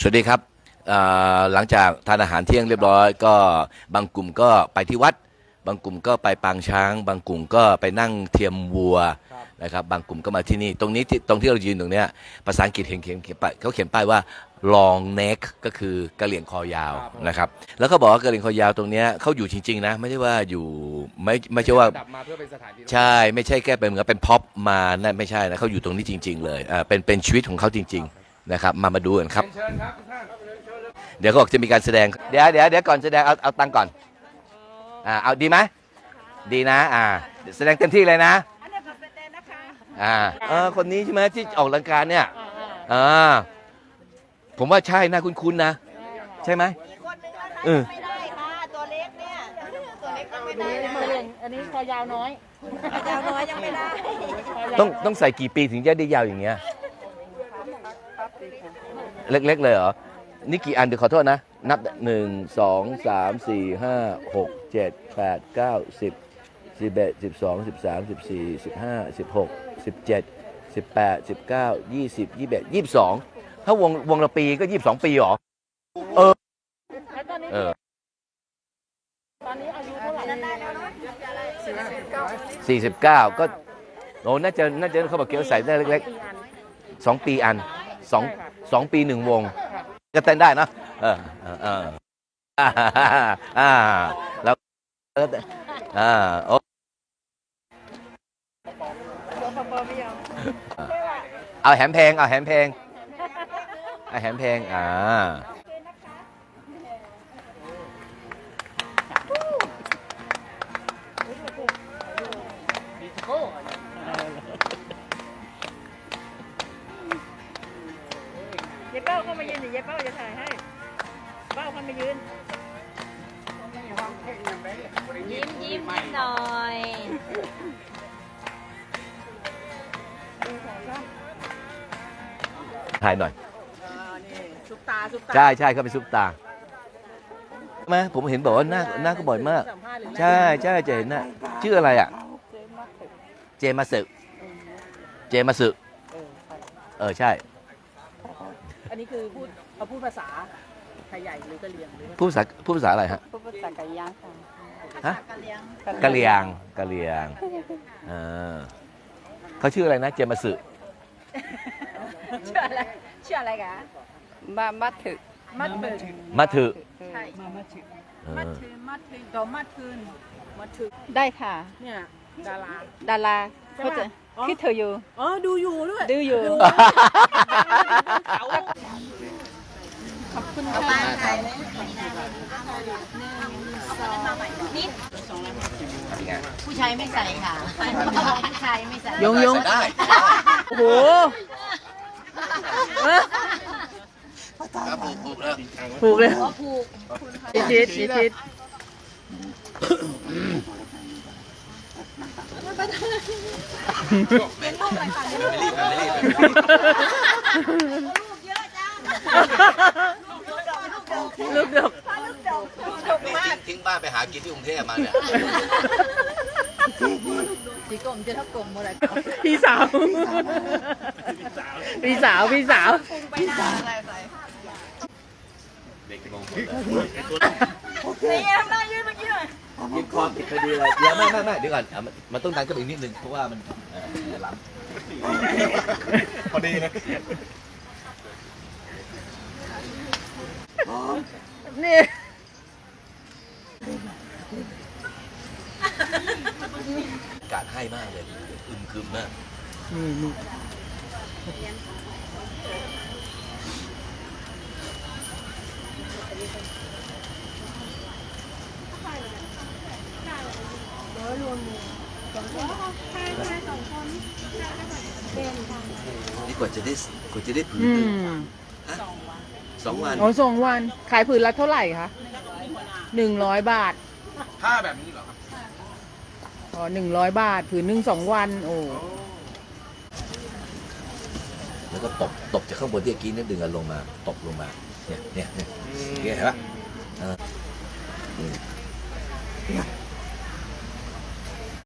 สวัสดีครับเอ่อหลังจากทานอาหารเที่ยงเรียบร้อย ก็บางกลุ่มก็ไปที่วัด บางกลุ่มก็ไปปางช้าง บางกลุ่มก็ไปนั่งเทียมวัวนะครับบางกลุ่มก็มาที่นี่ ตรงนี้ที่ตรงที่เรายืนตรงเนี้ยภาษาอังกฤษเขียนเขียนเขียนป้ายเขาเขียนป้ายว่า long neck ก็คือกระเหลี่ยงคอยาวนะครับแล้วก็บอกว่ากระเหลี่ยงคอยาวตรงเนี้ยเขาอยู่จริง ๆ นะ ไม่ใช่ว่าอยู่ไม่ไม่ใช่ว่าดับมาเพื่อเป็นสถานที่ใช่ไม่ใช่แค่เป็นเหมือนเป็นพ็อปมานั่นไม่ใช่นะเขาอยู่ตรงนี้จริง ๆ เลยอ่าเป็นเป็นชีวิตของเขาจริง ๆ นะครับ มามาดูกันครับเชิญครับทุกท่านเดี๋ยวก็บอกจะมีการแสดง เดี๋ยวเดี๋ยวเดี๋ยวก่อนแสดงเอาเอาตังค์ก่อนอ่าเอาดีไหมดีนะ อ่า แสดงเต็มที่เลยนะอันนี้ผมเป็นเต้นนะคะอ่าเออคนนี้ใช่ไหมที่ออกรังการเนี่ยอ่าผมว่าใช่นะคุ้นๆนะ ใช่ไหมอีกคนนึงแล้วนะเออไม่ได้ค่ะตัวเล็กเนี่ยตัวเล็กก็ไม่ได้นะมะเร็งอันนี้คอยาวน้อยยาวน้อยยังไม่ได้ ต้องต้องใส่กี่ปีถึงจะได้ยาวอย่างเงี้ย เล็กๆเลยเหรอ นี่กี่อันเดี๋ยวขอโทษนะ นับหนึ่งสองสามสี่ห้าหกเจ็ดแปดเก้าสิบสิบเอ็ดสิบสองสิบสามสิบสี่สิบห้าสิบหกสิบเจ็ดสิบแปดสิบเก้ายี่สิบยี่สิบเอ็ดยี่สิบสองถ้าวงวงละปีก็ยี่สิบสองปีหรอแล้วตอเออตอนนี้อายุเท่าไหร่สี่สิบเก้าก็โอ้น่าจะน่าจะเขาบอกเกียวใส่ได้เล็กๆสองปีอันสอง สองปีหนึ่งวงก็เต้นได้นะเออเออเอออ่าแล้วแล้วแต่อ่าโอ้เอาแหมเพลงเอาแหมเพลงเอาแหมเพลงอ่า เย้เป้าเข้ามายืนดิเย้เป้าจะถ่ายให้ เป้าเข้ามายืน ยิ้มยิ้มนิดหน่อยถ่ายหน่อย ซุปตาซุปตาใช่ใช่เขาเป็นซุปตาไหมผมเห็นบอกว่าหน้าหน้าก็บ่อยมาก สัมภาษณ์หรือใช่ใช่จะเห็นน่ะชื่ออะไรอะ เจมาสึเจมาสึเออใช่อั นนี้คือพูดเอาพูดภาษาไทยใหญ่หรือกะเหรี่ยงหรือพูดภาษาพูดภาษาอะไรฮะ พูดภาษากะย่างค่ะฮะ กะเลี้ยงกะเหรียงกะเหรียงเออเขาชื่ออะไรนะ เจมาสึชื่ออะไรชื่ออะไรกะมามัดถึกมัดถึงมาถือใช่เอมัดอถึงมัดถึงต่อมัดถึงมัดถึงได้ค่ะ เนี่ยดารา ดาราใช่เขาปะจะอ๋อ คิดเธออยู่ อ๋อดูอยู่ด้วยดูอยู่เอา บ้านไทยเลยนิดผู้ชายไม่ใส่ค่ะผู้ชายไม่ใส่ยงยงได้โอ้โหครับผูกผูกแล้วผูกเลยหัวผูกชิดชิดชิดชิดเป็นลูกอะไรค่ะไม่รีบไม่รีบลูกเยอะจัง ลูกดกลูกดกลูกดกมากทิ้งบ้านไปหากินที่กรุงเทพมาเนี่ยสีกลมจะเท่ากลมหมดเลยพี่สาวพี่สาวพี่สาวปรุงไปหน้าอะไรไปเด็กงงนี่ทำหน้ายืดเมื่อกี้หน่อยยิงความผิดคดีอะไรเดี๋ยวไม่ไม่ไม่เดี๋ยวก่อนอะมันมันต้องดันขึ้นไปอีกนิดนึงเพราะว่ามันเอ่อเดี๋ยวล้ำพอดีนะ นี่อากาศให้มากเลยอึมครึมมากนี่กว่าจะได้กว่าจะได้ผืนอืหนึ่งม สองวันโอ้สองวัน ขายผืนละเท่าไหร่คะหนึ่งร้อยบาท ผ้าแบบนี้เหรอครับอ๋อหนึ่งร้อยบาท ผืนหนึ่งสองวัน โอ้ แล้วก็ตบตบจากข้างบนที่เมื่อกี้นี่ดึงกันลงมา ตบลงมา เนี่ยเนี่ยเนี่ยเนี่ยเห็นปะเออ